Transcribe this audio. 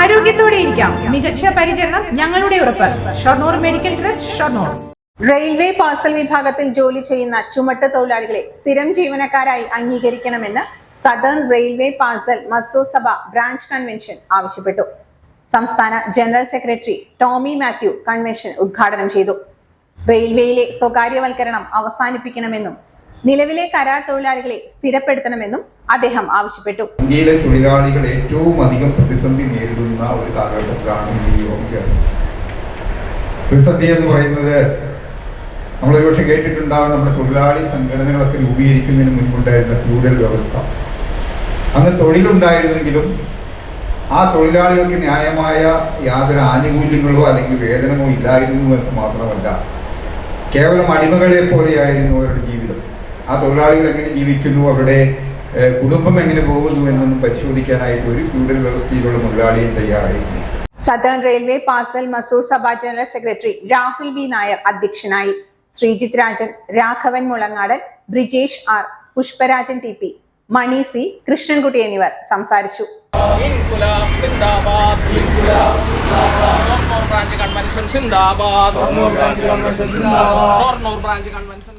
ആരോഗ്യത്തോടെ ഇരിക്കാം. മികച്ച പരിചരണം ഞങ്ങളുടെ ഉറപ്പ്. Shoranur medical trust Shoranur. Railway parcel വിഭാഗത്തിൽ ജോലി ചെയ്യുന്ന ചുമട്ട് തൊഴിലാളികളെ സ്ഥിരം ജീവനക്കാരായി അംഗീകരിക്കണമെന്ന് Southern railway parcel Mazdoor Sabha branch convention ആവശ്യപ്പെട്ടു. സംസ്ഥാന general secretary Tomy Mathew convention ഉദ്ഘാടനം ചെയ്തു. റെയിൽവേയിലെ സ്വകാര്യവൽക്കരണം അവസാനിപ്പിക്കണമെന്നും നിലവിലെ കരാർ തൊഴിലാളികളെ സ്ഥിരപ്പെടുത്തണമെന്നും അദ്ദേഹം ആവശ്യപ്പെട്ടു. ഇന്ത്യയിലെ തൊഴിലാളികൾ ഏറ്റവും അധികം പ്രതിസന്ധി നേരിടുന്ന ഒരു കാലഘട്ടത്തിലാണ് പ്രതിസന്ധി എന്ന് പറയുന്നത് നമ്മൾ ഒരുപക്ഷെ കേട്ടിട്ടുണ്ടാകും നമ്മുടെ തൊഴിലാളി സംഘടനകളൊക്കെ രൂപീകരിക്കുന്നതിന് മുൻപുണ്ടായിരുന്ന ഫ്യൂഡൽ വ്യവസ്ഥ. അന്ന് തൊഴിലുണ്ടായിരുന്നെങ്കിലും ആ തൊഴിലാളികൾക്ക് ന്യായമായ യാതൊരു ആനുകൂല്യങ്ങളോ അല്ലെങ്കിൽ വേതനമോ ഇല്ലായിരുന്നു എന്ന് മാത്രമല്ല കേവലം അടിമകളെ പോലെയായിരുന്നു അവരുടെ ജീവിതം. ആ തൊഴിലാളികൾ എങ്ങനെ ജീവിക്കുന്നു അവരുടെ കുടുംബം എങ്ങനെ പോകുന്നു എന്നൊന്നും പരിശോധിക്കാനായിട്ട് ഒരു ഫ്യൂഡൽ വ്യവസ്ഥയിലുള്ള മുതലാളിയും തയ്യാറായിരുന്നു. Southern railway parcel Mazoor Sabha general secretary Rahul B Nair അധ്യക്ഷനായി. Sreejith Rajan Raghavan Mulangadan Brijesh R Pushparajan T P Mani C Krishnankutty എന്നിവർ സംസാരിച്ചു. Branch convention